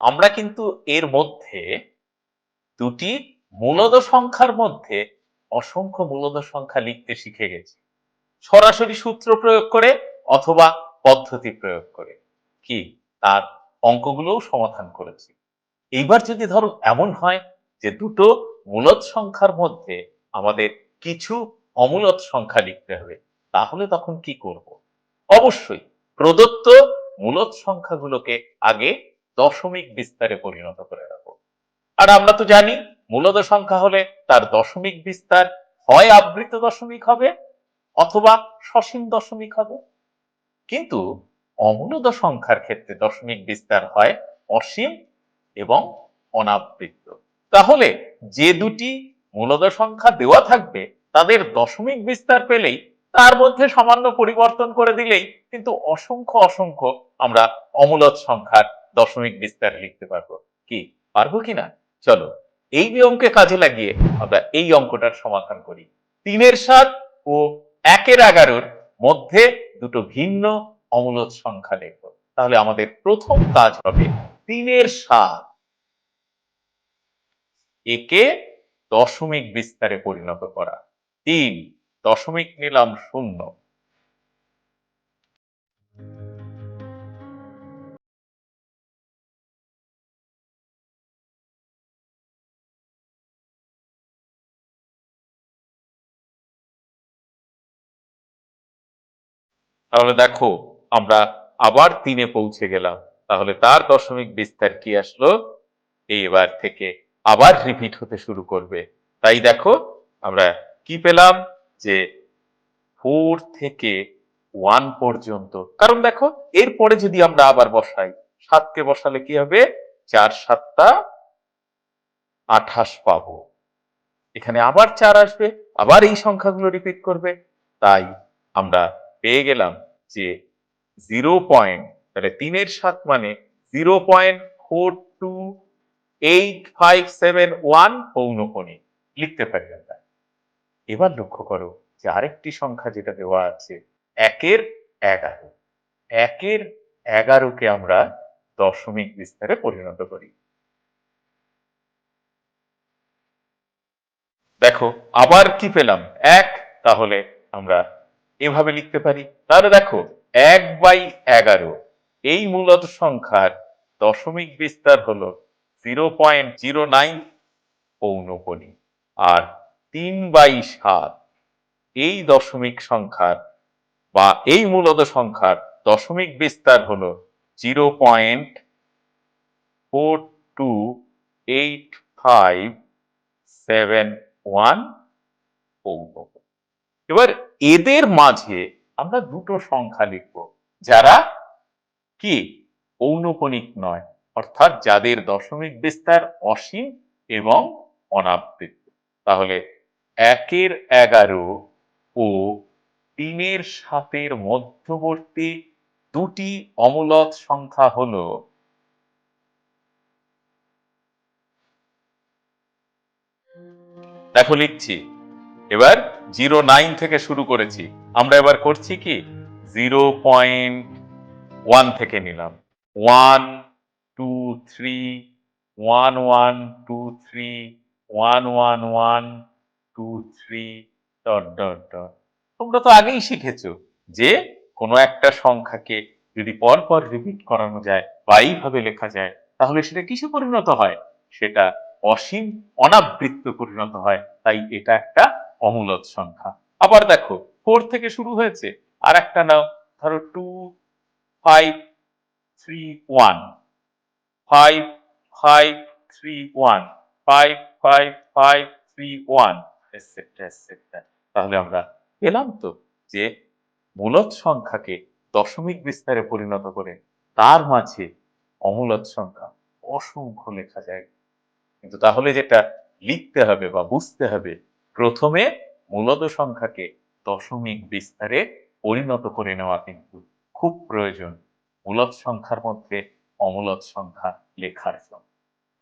আমরা কিন্তু এর মধ্যে দুটি মূলদ সংখ্যার মধ্যে অসংখ্য মূলদ সংখ্যা লিখতে শিখে গেছি। সরাসরি সূত্র প্রয়োগ করে অথবা পদ্ধতি প্রয়োগ করে কি তার অঙ্কগুলোও সমাধান করেছি। এইবার যদি ধরো এমন হয় যে দুটো মূলদ সংখ্যার মধ্যে আমাদের কিছু অমূলত সংখ্যা লিখতে হবে, তাহলে তখন কি করব? অবশ্যই প্রদত্ত মূলদ সংখ্যাগুলোকে আগে দশমিক বিস্তারে পরিণত করে রাখব আর আমরা তো জানি, মূলদ সংখ্যা হলে তার দশমিক বিস্তার হয় আবৃত দশমিক হবে অথবা সসীম দশমিক হবে। কিন্তু অমূলদ সংখ্যার ক্ষেত্রে দশমিক বিস্তার হয় অসীম এবং অনাবৃত। তাহলে যে দুটি মূলদ সংখ্যা দেওয়া থাকবে, তাদের দশমিক বিস্তার পেলেই তার মধ্যে সামান্য পরিবর্তন করে দিলেই কিন্তু অসংখ্য অসংখ্য আমরা অমূলদ সংখ্যার দশমিক বিস্তার লিখতে পারব। কি? পারব কিনা চলো, এই নিয়মকে কাজে লাগিয়ে আমরা এই অঙ্কটার সমাধান করি। তিনের সাত ও একের এগারোর মধ্যে দুটো ভিন্ন অমূলত সংখ্যা লিখব। তাহলে আমাদের প্রথম কাজ হবে তিনের সাত। একে দশমিক বিস্তারে পরিণত করা। তিন দশমিক নিলাম শূন্য। তাহলে দেখো, আমরা আবার তিনে পৌঁছে গেলাম। তাহলে তার দশমিক বিস্তার কি আসলো? এইবার থেকে আবার রিপিট হতে শুরু করবে। তাই দেখো, আমরা কি পেলাম? যে ফোর থেকে ওয়ান পর্যন্ত। কারণ দেখো, এরপরে যদি আমরা আবার বসাই, সাতকে বসালে কি হবে? চার সাতটা আঠাশ পাবো। এখানে আবার চার আসবে, আবার এই সংখ্যাগুলো রিপিট করবে। তাই আমরা পেয়ে গেলাম যে জিরো পয়েন্ট তাহলে তিনের সাত মানে zero point four two eight five seven one পৌনকণি লিখতে পারি আমরা। এবার লক্ষ্য করো যে আরেকটি সংখ্যা যেটা দেওয়া আছে, একের এগারো। একের এগারোকে আমরা দশমিক বিস্তারে পরিণত করি। দেখো, আবার কি পেলাম? এক, তাহলে আমরা এভাবে লিখতে পারি। তাহলে দেখো, এক বাই এগারো, এই মূলত সংখ্যার দশমিক বিস্তার হলো জিরো পয়েন্ট জিরো নাইন পৌনকণি আর তিন বাই সাত, এই দশমিক সংখ্যার বা এই মূলত সংখ্যার দশমিক বিস্তার হলো zero point four two eight five seven one এবার এদের মাঝে আমরা দুটো সংখ্যা লিখব, যারা কি? পৌনকণিক নয়, অর্থাৎ যাদের দশমিক বিস্তার অসীম এবং অনাবৃত তাহলে একের এগারো ও তিনের সাতের মধ্যবর্তী দুটি অমূলদ সংখ্যা হলো দেখো, লিখছি। এবার জিরো নাইন থেকে শুরু করেছি। আমরা এবার করছি কি? জিরো পয়েন্ট ওয়ান থেকে নিলাম। One, two, three, one one, two, three, one one one two three, dot dot dot. তোমরা তো আগেই শিখেছো যে কোনো একটা সংখ্যাকে যদি পর পর রিপিট করানো যায় বা এইভাবে লেখা যায়, তাহলে সেটা কিসে পরিণত হয়? সেটা অসীম, অনাবৃত্ত পরিণত হয়। তাই এটা একটা অমূলদ সংখ্যা। আবার দেখো ফোর থেকে শুরু হয়েছে। আর একটা নাও। ধরো two five three one five five three one five five five three one তাহলে আমরা পেলাম তো যে মূলদ সংখ্যাকে দশমিক বিস্তারে পরিণত করে তার মাঝে অমূলদ সংখ্যা অসংখ্য লেখা যায়। কিন্তু তাহলে যেটা লিখতে হবে বা বুঝতে হবে, প্রথমে মূলত সংখ্যাকে দশমিক বিস্তারে পরিণত করে নেওয়া কিন্তু খুব প্রয়োজন। মূলত সংখ্যার মধ্যে অমূলত সংখ্যা লেখার জন্য।